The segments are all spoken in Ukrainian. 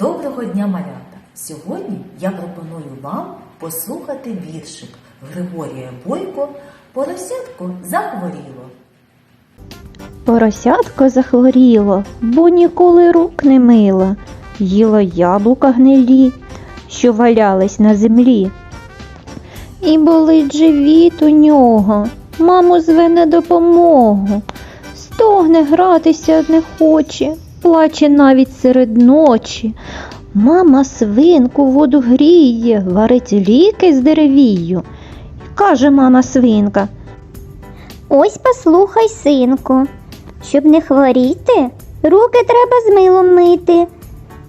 Доброго дня, малята! Сьогодні я пропоную вам послухати віршик Григорія Бойко Поросятко захворіло. Поросятко захворіло, бо ніколи рук не мило, їло яблука гнилі, що валялись на землі. І болить живіт у нього, маму зве на допомогу. Стогне гратися не хоче, плаче навіть серед ночі. Мама свинку воду гріє, варить ліки з деревію. Каже мама свинка, Ось послухай, синку, щоб не хворіти, руки треба з милом мити.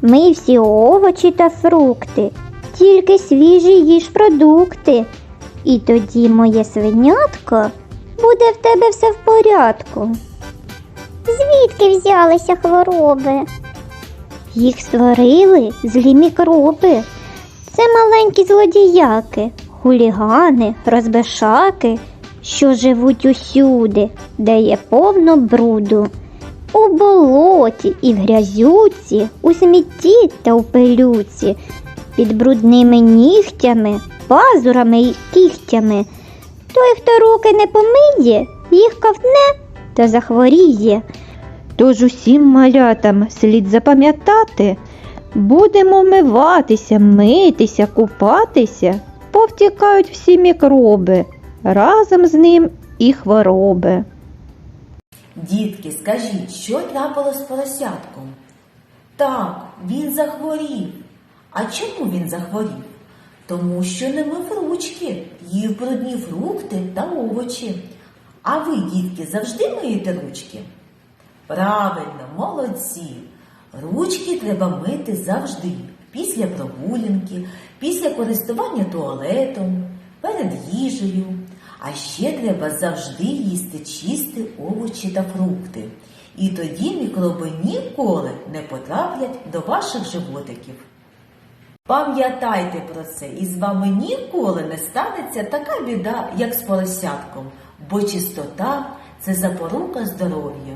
Мий всі овочі та фрукти, тільки свіжі їж продукти. І тоді моє свинятко буде в тебе все в порядку. Звідки взялися хвороби? Їх створили злі мікроби. Це маленькі злодіяки, хулігани, розбешаки, що живуть усюди, де є повно бруду. У болоті і в грязюці, у смітті та у пилюці, під брудними нігтями, пазурами і кігтями. Той, хто руки не помиє, їх ковтне та захворіє. Тож усім малятам слід запам'ятати, будемо вмиватися, митися, купатися, повтікають всі мікроби, разом з ним і хвороби. Дітки, скажіть, що трапилось з поросятком? Так, він захворів. А чому він захворів? Тому що не мив ручки, їв брудні фрукти та овочі. А ви, дітки, завжди миєте ручки? Правильно, молодці. Ручки треба мити завжди. Після прогулянки, після користування туалетом, перед їжею. А ще треба завжди їсти чисті овочі та фрукти. І тоді мікроби ніколи не потраплять до ваших животиків. Пам'ятайте про це, і з вами ніколи не станеться така біда, як з поросятком, бо чистота це запорука здоров'я.